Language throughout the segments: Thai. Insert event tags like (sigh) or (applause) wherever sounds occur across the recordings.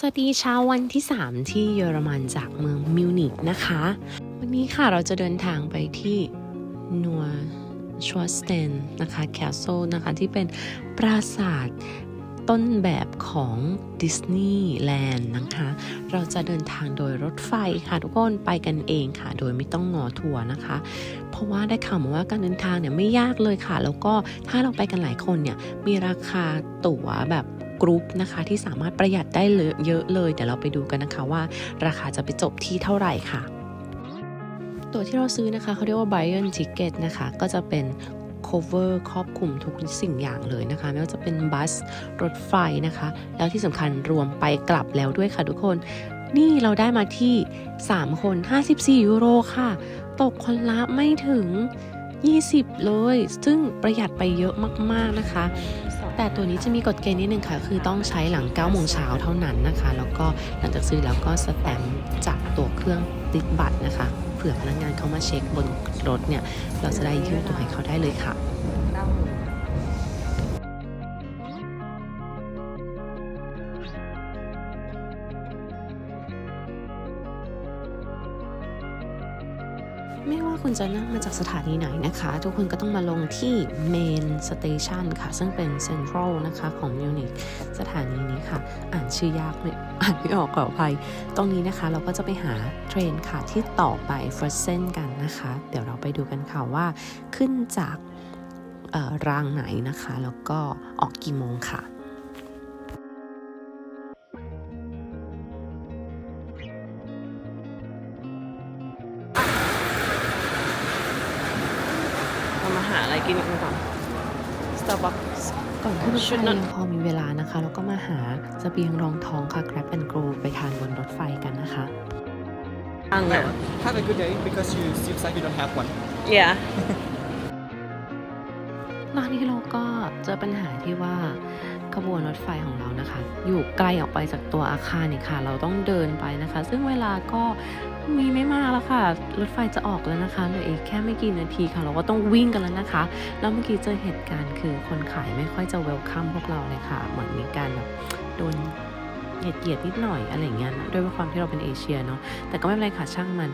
สวัสดีเช้าวันที่ 3 ที่เยอรมันจากเมืองมิวนิกนะคะ วันนี้ค่ะเราจะเดินทางไปที่นัวชวสเตนนะคะแคสโซนะคะที่เป็นปราสาทต้นแบบของดิสนีย์แลนด์นะคะ เราจะเดินทางโดยรถไฟค่ะ ทุกคนไปกันเองค่ะ โดยไม่ต้องงอทัวร์นะคะ เพราะว่าได้ข่าวมาว่าการเดินทางเนี่ยไม่ยากเลยค่ะ แล้วก็ถ้าเราไปกันหลายคนเนี่ยมีราคาตั๋วแบบ กรุ๊ปนะคะที่สามารถประหยัดได้เยอะเลย เดี๋ยวเราไปดูกันนะคะว่า ราคาจะไปจบที่เท่าไหร่ค่ะ ตั๋วที่เราซื้อนะคะเขาเรียกว่า Bayern Ticket นะคะ ก็จะเป็น cover ครอบคลุมทุกสิ่งอย่างเลยนะคะ ไม่ว่าจะเป็นบัส รถไฟนะคะ แล้วที่สำคัญรวมไปกลับแล้วด้วยค่ะทุกคน นี่เราได้มาที่ 3 คน 54 ยูโรค่ะ ตกคนละไม่ถึง 20 เลย ซึ่งประหยัดไปเยอะมาก ๆ นะคะ แต่ตัวนี้จะมีกฎเกณฑ์นิดนึงค่ะ คือต้องใช้หลัง9โมงเช้าเท่านั้นนะคะ แล้วก็หลังจากซื้อแล้วก็สแตมป์จากตัวเครื่องติดบัตรนะคะ เผื่อพนักงานเขามาเช็คบนรถเนี่ย เราจะได้ยื่นตัวให้เขาได้เลยค่ะ ไม่ว่าคุณจะนั่งมาจากสถานีไหนนะคะ ทุกคนก็ต้องมาลงที่เมนสเตชันค่ะ ซึ่งเป็นเซ็นทรัลนะคะของมิวนิกสถานีนี้ค่ะ อ่านชื่อยากไม่อ่านไม่ออกขออภัย ตรงนี้นะคะเราก็จะไปหาเทรนค่ะที่ต่อไปเฟอร์เซนกันนะคะ เดี๋ยวเราไปดูกันค่ะว่าขึ้นจากรางไหนนะคะ แล้วก็ออกกี่โมงค่ะ Starbucks ก่อนขึ้นรถไฟยังพอมีเวลานะคะ แล้วก็มาหาเสบียงรองท้องค่ะ Grab and Go ไปทานบนรถไฟกันนะคะอังอะ Have a good day because you seems like you don't have one. yeah ร้านนี้เราก็เจอปัญหาที่ว่าขบวนรถไฟของเรานะคะ อยู่ไกลออกไปจากตัวอาคารนี่ค่ะ เราต้องเดินไปนะคะ ซึ่งเวลาก็ มีไม่มากแล้วค่ะ รถไฟจะออกแล้วนะคะเหลืออีกแค่ไม่กี่นาทีค่ะ เราก็ต้องวิ่งกันแล้วนะคะ แล้วเมื่อกี้เจอเหตุการณ์คือคนขายไม่ค่อยจะเวลคัมพวกเราเลยค่ะ เหมือนมีการแบบโดนเหยียดเหยียดๆนิดหน่อยอะไรอย่างเงี้ยนะด้วยความที่เราเป็นเอเชียเนาะ แต่ก็ไม่เป็นไรค่ะช่างมัน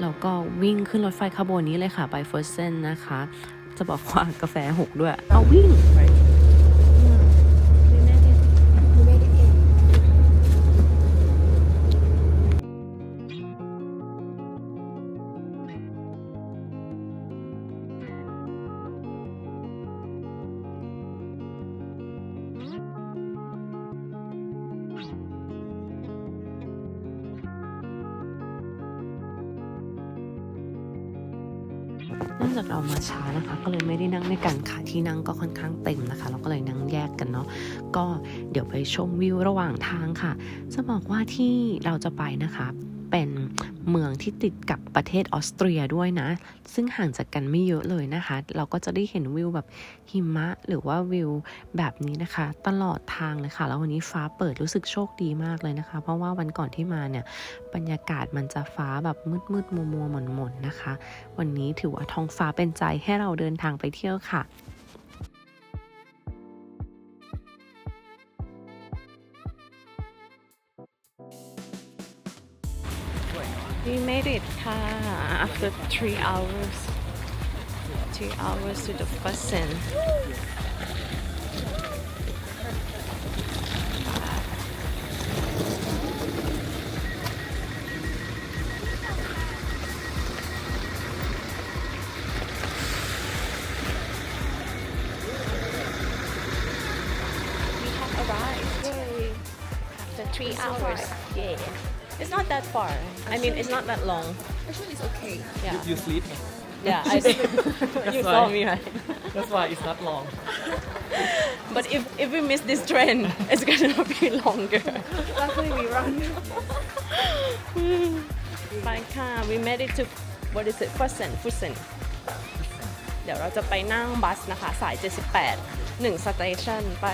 เราก็วิ่งขึ้นรถไฟขบวนนี้เลยค่ะ ไปเฟิร์สเซนนะคะ จะบอกว่ากาแฟหกด้วย เอาวิ่ง ก็ค่อนข้างเต็มนะคะ เราก็เลยนั่งแยกกันเนาะก็เดี๋ยวไปชมวิวระหว่างทางค่ะ จะบอกว่าที่เราจะไปนะคะเป็นเมืองที่ติดกับประเทศออสเตรียด้วยนะ ซึ่งห่างจากกันไม่เยอะเลยนะคะ เราก็จะได้เห็นวิวแบบหิมะ หรือว่าวิวแบบนี้นะคะ ตลอดทางเลยค่ะ แล้ววันนี้ฟ้าเปิดรู้สึกโชคดีมากเลยนะคะ เพราะว่าวันก่อนที่มาเนี่ยบรรยากาศมันจะฟ้าแบบมืดมืดมัวมัวหม่นหม่นนะคะ วันนี้ถือว่าท้องฟ้าเป็นใจให้เราเดินทางไปเที่ยวค่ะ We made it ค่ะ after three hours three hours to the first scene We have arrived. Yay. After three hours. Yeah. It's not that far. I mean, it's not that long. Actually, it's okay. Yeah. You sleep. Yeah, I (laughs) you saw why. me, right? That's why it's not long. But if, if we miss this train, it's gonna (laughs) be longer. Luckily, we run. ไปค่ะ we made it to what is it Fussen Fussen เดี๋ยวเราจะไปนั่งบัสนะคะ สาย 78 หนึ่งสเตชันไป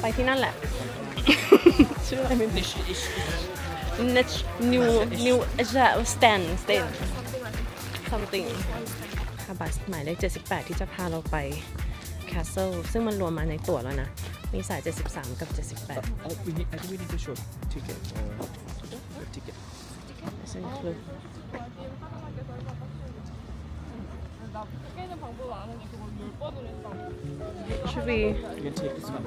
ไปที่นั่นแหละ ชื่ออะไรไม่รู้ Ish, ish, Nich New New Stand Stand something ค่ะบัสหมายเลข 78 ที่จะพาเราไป Castle ซึ่งมันรวมมาในตั๋วแล้วนะ มีสาย 73 กับ 78 Oh, we need, I think we need to show ticket or the ticket. Does it include? Should we You can take this one.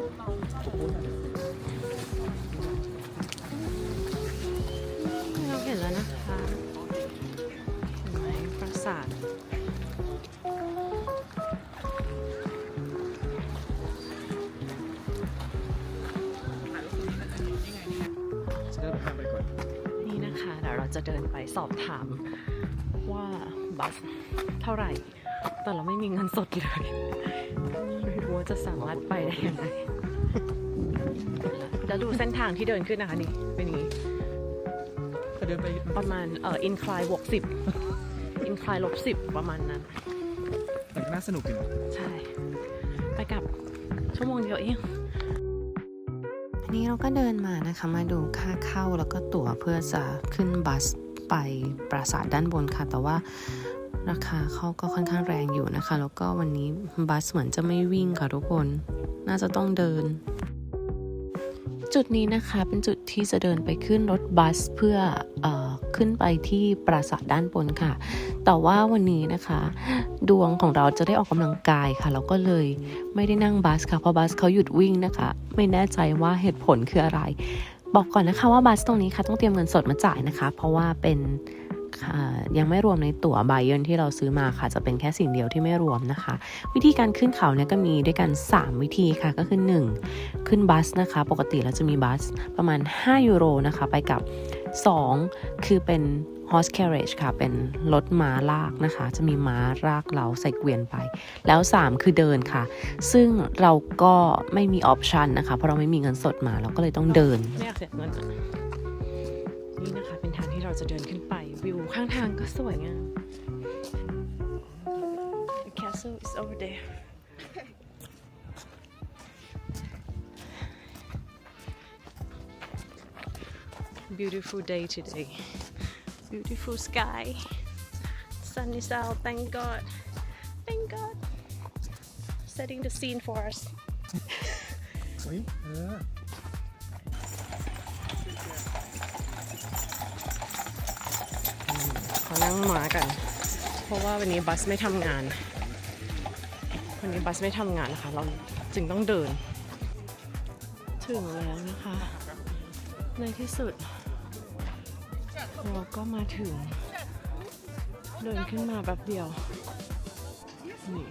เราเห็นแล้วนะคะเห็นไหมปราสาทจะได้แบบทำไปก่อนนี่นะคะเดี๋ยวเราจะเดินไปสอบถามว่าบัสเท่าไหร่ แต่เราไม่มีเงินสดเลยไม่รู้ว่าจะสามารถไปได้ยังไงแล้วดูเส้นทางที่เดินขึ้นนะคะนี่เป็นอย่างนี้ถ้าเดินไปประมาณเอ่ออินคลายบวกสิบอินคลายลบสิบประมาณนั้น แต่ก็น่าสนุกอยู่นะใช่ ไปกลับชั่วโมงเดียวเองอันนี้เราก็เดินมานะคะมาดูค่าเข้าแล้วก็ตั๋วเพื่อจะขึ้นบัสไปปราสาทด้านบนค่ะ แต่ว่า ราคาเขาก็ค่อนข้างแรงอยู่นะคะ แล้วก็วันนี้บัสเหมือนจะไม่วิ่งค่ะทุกคน น่าจะต้องเดิน จุดนี้นะคะเป็นจุดที่จะเดินไปขึ้นรถบัสเพื่อออขึ้นไปที่ปราสาทด้านบนค่ะ แต่ว่าวันนี้นะคะ ดวงของเราจะได้ออกกำลังกายค่ะ เราก็เลยไม่ได้นั่งบัสค่ะ เพราะบัสเขาหยุดวิ่งนะคะ ไม่แน่ใจว่าเหตุผลคืออะไร บอกก่อนนะคะว่าบัสตรงนี้ค่ะต้องเตรียมเงินสดมาจ่ายนะคะ เพราะว่าเป็น ยังไม่รวมในตั๋วบยเยนที่เราซื้อมาค่ะ จะเป็นแค่สิ่งเดียวที่ไม่รวมนะคะ วิธีการขึ้นเขาเนี่ยก็มีด้วยกัน 3 วิธีค่ะก็คือ 1 ขึ้นบัสนะคะ ปกติเราจะมีบัสประมาณ 5 ยูโรนะคะ ไปกับ 2 คือเป็น horse carriage ค่ะ เป็นรถม้าลากนะคะ จะมีม้าลากเราใส่เกวียนไป แล้ว 3 คือเดินค่ะ ซึ่งเราก็ไม่มีออปชันนะคะ เพราะเราไม่มีเงินสดมา เราก็เลยต้องเดินไม่อยากเสียเงินอะนี่นะคะเป็นทาง ที่เราจะเดินขึ้นไปวิวข้างทางก็สวยงาม The castle is over there Beautiful day today Beautiful sky Sun is out thank God Thank God Setting the scene for us เฮ้ยเออ ของม้ากัน เพราะว่าวันนี้บัสไม่ทำงาน วันนี้บัสไม่ทำงานนะคะ เราจึงต้องเดิน ถึงแล้วนะคะ ในที่สุด เราก็มาถึง เดินขึ้นมาแบบเดียว นี่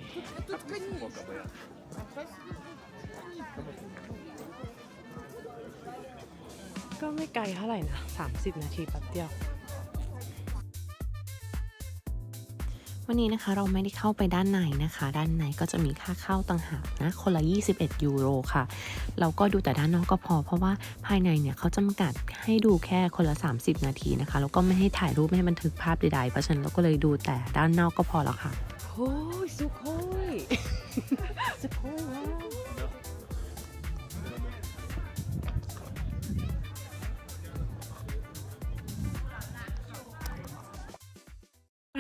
ก็ไม่ไกลเท่าไหร่นะ 30 นาทีแป๊บเดียว วันนี้นะคะเราไม่ได้เข้าไปด้านในนะคะ ด้านในก็จะมีค่าเข้าต่างหากนะคนละ 21 ยูโรค่ะ เราก็ดูแต่ด้านนอกก็พอ เพราะว่าภายในเนี่ยเขาจำกัดให้ดูแค่คนละ 30 นาทีนะคะ แล้วก็ไม่ให้ถ่ายรูปไม่ให้บันทึกภาพใดๆเพราะฉะนั้นเราก็เลยดูแต่ด้านนอกก็พอแล้วค่ะโอ้ยสุโค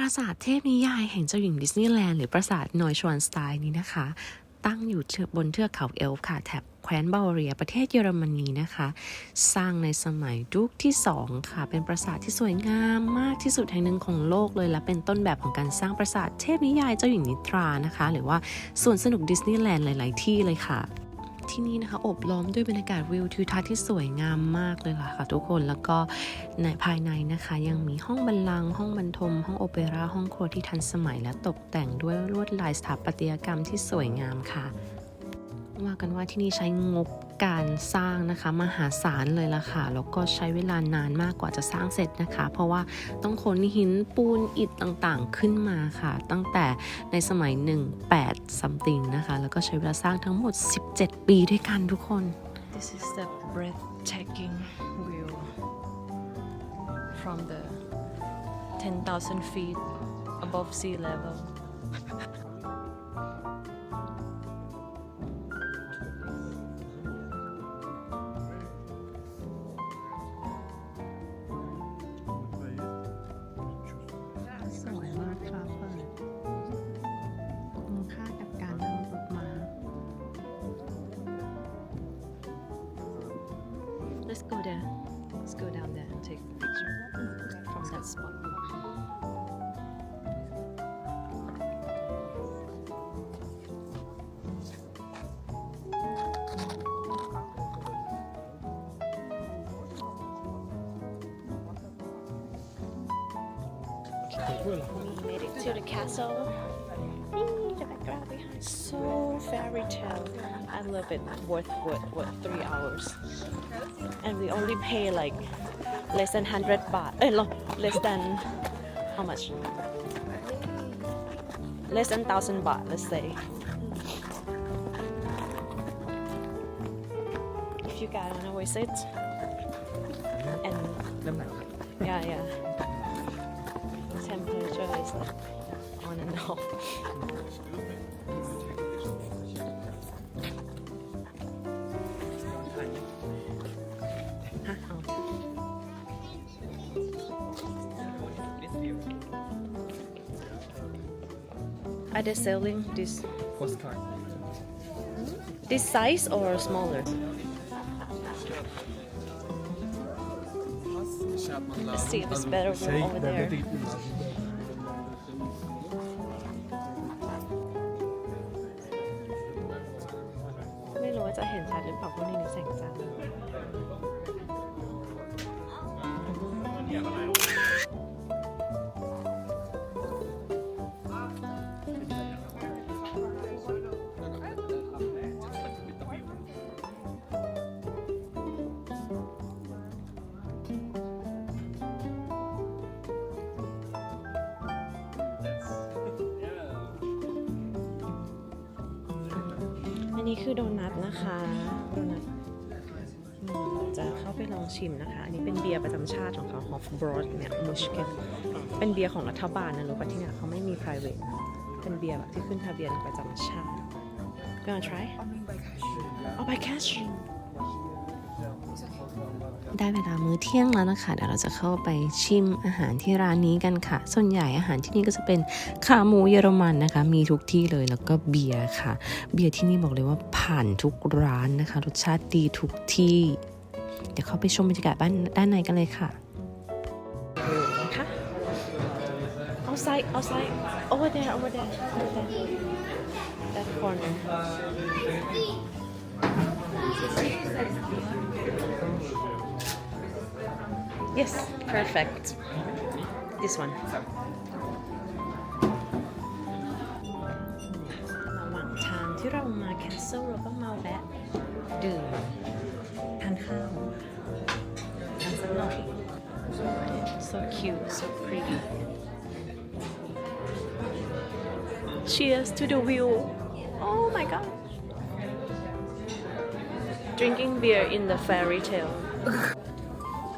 ราสาทเทพนิยายแห่งเจ้าหญิงดิสนีย์แลนด์หรือปราสาทนอยชวนสไตน์นี้นะคะ ตั้งอยู่บนเทือกเขาเอลฟ์ค่ะแถบแคว้นบาวาเรียประเทศเยอรมนีนะคะ สร้างในสมัยยุคที่2ค่ะ เป็นปราสาทที่สวยงามมากที่สุดแห่งหนึ่งของโลกเลย และเป็นต้นแบบของการสร้างปราสาทเทพนิยายเจ้าหญิงนิทรานะคะ หรือว่าสวนสนุกดิสนีย์แลนด์หลาย ๆ ที่เลยค่ะ ที่นี่นะคะอบล้อมด้วยบรรยากาศวิวทิวทัศน์ที่สวยงามมากเลยล่ะค่ะทุกคนแล้วก็ในภายในนะคะ ยังมีห้องบรรลังก์ห้องบรรทม ห้องโอเปร่าห้องครัวที่ทันสมัยและตกแต่งด้วยลวดลายสถาปัตยกรรมที่สวยงามค่ะ ว่ากันว่าที่นี่ใช้งบ การสร้างนะคะมหาศาลเลยล่ะค่ะแล้วก็ใช้เวลานานมากกว่าจะสร้างเสร็จนะคะ เพราะว่าต้องขนหินปูนอิฐต่างๆขึ้นมาค่ะ ตั้งแต่ในสมัย 18 something นะคะ แล้วก็ใช้เวลาสร้างทั้งหมด 17 ปีด้วยกันทุกคน This is the breathtaking view from the 10,000 feet above sea level. We made it to the castle. So fairy tale. I love it. Worth what? What? Three hours, and we only pay like less than hundred baht. Eh, no, less than how much? Less than thousand baht. Let's say. If you guys wanna visit, Are they selling this What kind? this size or smaller? Let's see if it's better over there. อันนี้คือโดนัทนะคะโดนัทจะเข้าไปลองชิมนะคะ อันนี้เป็นเบียร์ประจำชาติของเขา Hof b r o d เนี่ยมุชเกตเป็นเบียร์ของรัฐบาลนะรู้ป่ะที่เนี่ยเขาไม่มี private เป็นเบียร์แบบที่ขึ้นทะเบียนประจำชาติ gonna try oh by cash ได้เวลามื้อเที่ยงแล้วนะคะเดี๋ยวเราจะเข้าไปชิมอาหารที่ร้านนี้กันค่ะ ส่วนใหญ่อาหารที่นี่ก็จะเป็นขาหมูเยอรมันนะคะ มีทุกที่เลยแล้วก็เบียร์ค่ะ เบียร์ที่นี่บอกเลยว่าผ่านทุกร้านนะคะ รสชาติดีทุกที่ เดี๋ยวเข้าไปชมบรรยากาศบ้านด้านในกันเลยค่ะค่ะ outside outside over there over there over there that corner yes perfect this one ระหว่างทางที่เรามาแคสเซิลเราก็มาแวะดื่มทานข้าวทานสักหน่อย So cute, so pretty. Cheers to the view. Oh my god. Drinking beer in the fairy tale.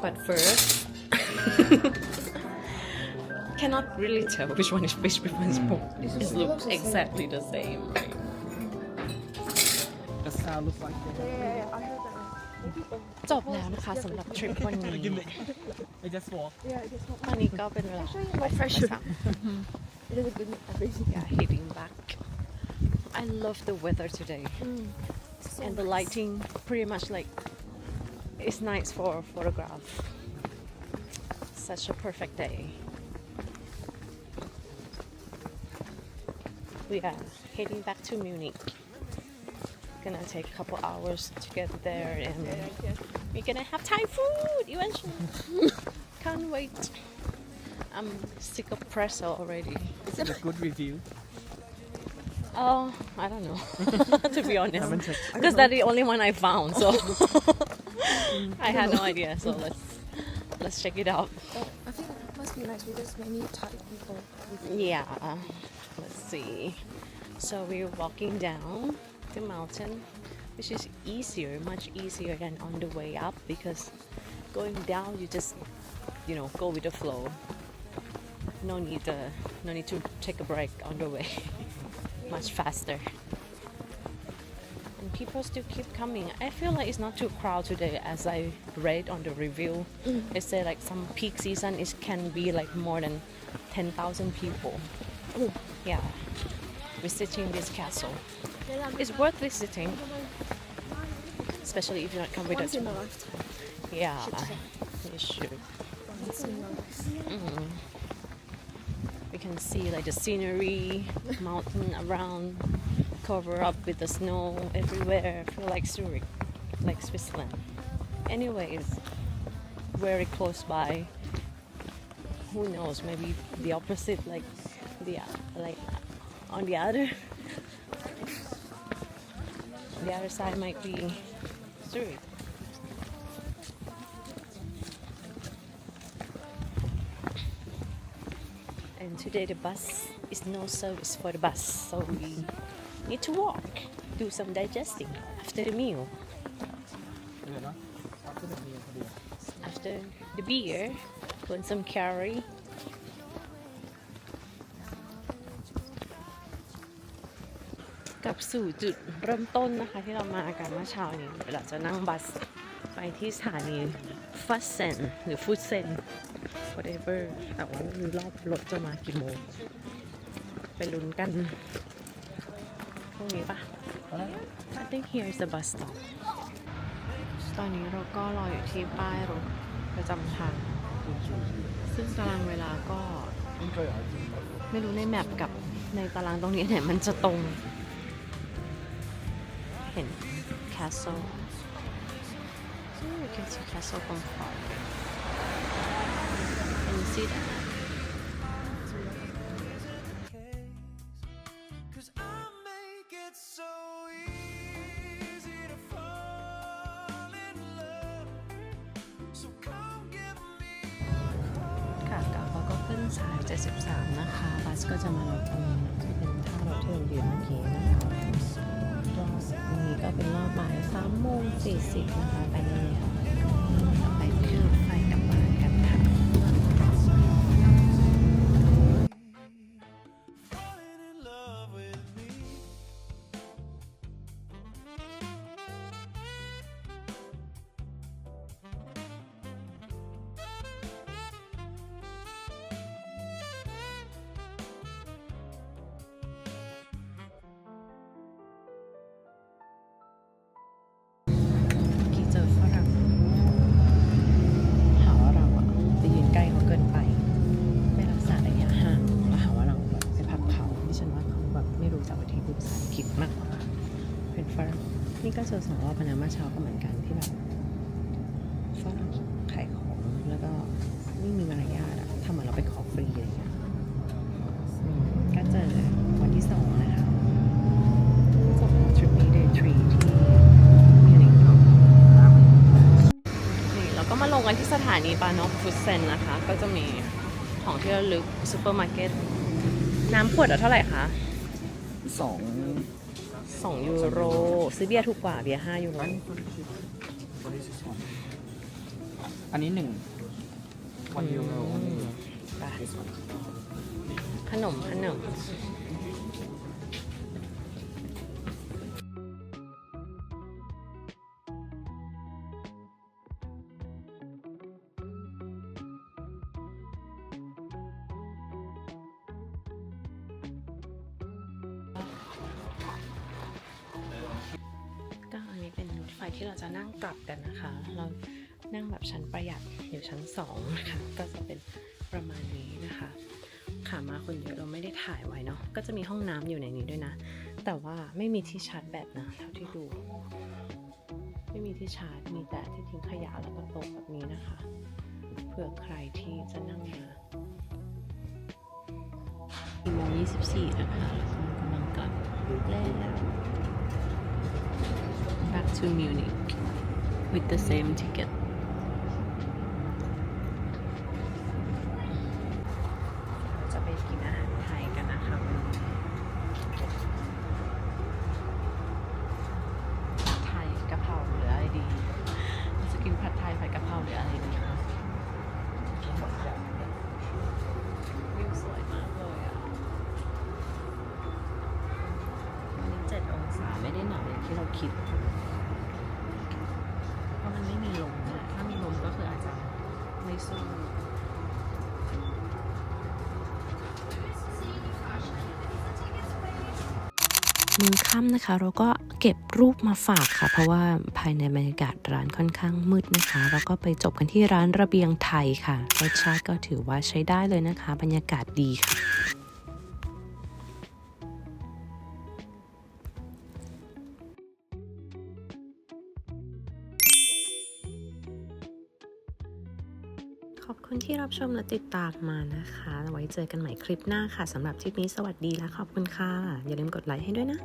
But first, (laughs) cannot really tell which one is fish, which one is pork. It looks exactly the same, right? The sound looks like Yeah, yeah, yeah. I heard that. จบแล้วนะคะสำหรับทริปวันนี้ (laughs) I just walk Yeah, I just want ตอนนี้ก็เป็นเวลา Actually, no pressure. It is a good everything. yeah, (laughs) heading back. I love the weather today. and the lighting pretty much like it's nice for a photograph. Such a perfect day. We are heading back to Munich. Gonna take a couple hours to get there and we're gonna have Thai food eventually. (laughs) Can't wait. I'm sick of pretzel already. Is it a good review? Oh, I don't know. (laughs) to be honest, because that's the only one I found. So (laughs) I had no idea. So let's let's check it out. But I think it must be nice because many Thai people. Yeah. Let's see. So we're walking down the mountain, which is easier, much easier than on the way up because going down you just you know go with the flow. No need uh, no need to take a break on the way. (laughs) much faster. And people still keep coming. I feel like it's not too crowded today as I read on the review. It said like some peak season it can be like more than 10,000 people. Yeah. Visiting this castle. It's worth visiting. Especially if you don't come with us. in a lifetime. Yeah, you should. It's in your life. Mm. Can see like the scenery, mountain around, cover up with the snow everywhere. Feel like Zurich, like Switzerland. Anyways, very close by. Who knows? Maybe the opposite, like the like on the other. (laughs) The other side might be Zurich. today the bus is no service for the bus, so we need to walk, do some digesting after the meal. เดี๋ยวนะเอาขึ้นไปเรียนพอดี After the beer, burn some calorie. กลับสู่จุดเริ่มต้นนะคะที่เรามากันเมื่อเช้านี้เดี๋ยวเราจะนั่งบัสไป ไปที่สถานีฟัสเซนหรือฟูเซน whatever แต่ว่าไม่รู้รอบรถจะมากี่โมง ไปลุ้นกันพรุ่งนี้ปะ I think here is the bus stop ตอนนี้เราก็รออยู่ที่ป้ายรถประจำทาง ซึ่งตารางเวลาก็ไม่รู้ในแมปกับในตารางตรงนี้ไหนมันจะตรง เห็น castle so you can see castle from far can you นสาย73นะคะบัสก็จะมาลงตรงนี้ที่เป็นรอบบ่ายสามโมงสี่สิบนี้ก็เป็นรอบบ่าย3โมง40นะคะไปเลยค่ะ อสองรอบแล้วนะเมื่อเช้าก็เหมือนกันที่แบบฝรั่งขายของแล้วก็ไม่มีมารยาทอะทำเหมือนเราไปขอฟรีอะไรอย่างเงี้ยอืมก็เจอวันที่สองนะคะจบทริปนี้ day three ที่มิวนิกเนาะนี่เราก็มาลงกันที่สถานีปานอฟฟุตเซนนะคะ ก็จะมีของที่ระลึกซูเปอร์มาร์เก็ตน้ำขวดละเท่าไหร่คะ สอง 2 ยูโร ซื้อเบียร์ถูกกว่าเบียร์5ยูโร อันนี้คนคิดคนที่สิบสองอันนี้หนึ่งวันยูโรไปขนมขนม ฟที่เราจะนั่งกลับกันนะคะ เรานั่งแบบชั้นประหยัดอยู่ชั้นสองนะคะก็จะเป็นประมาณนี้นะคะขามาคนเยอะเราไม่ได้ถ่ายไว้เนาะก็จะมีห้องน้ำอยู่ในนี้ด้วยนะ แต่ว่าไม่มีที่ชาร์จแบตนะเท่าที่ดู ไม่มีที่ชาร์จมีแต่ที่ทิ้งขยะแล้วก็โต๊ะแบบนี้นะคะเผื่อใครที่จะนั่งมากี่โมง24นะคะกำลังกลับแล้ว to Munich with the same ticket. มือค่ำนะคะ เราก็เก็บรูปมาฝากค่ะ เพราะว่าภายในบรรยากาศร้านค่อนข้างมืดนะคะ แล้วก็ไปจบกันที่ร้านระเบียงไทยค่ะรสชาติก็ถือว่าใช้ได้เลยนะคะ บรรยากาศดีค่ะ อบชมและติดตามมานะคะ ไว้เจอกันใหม่คลิปหน้าค่ะสำหรับทริปนี้สวัสดีและขอบคุณค่ะ อย่าลืมกดไลค์ให้ด้วยนะ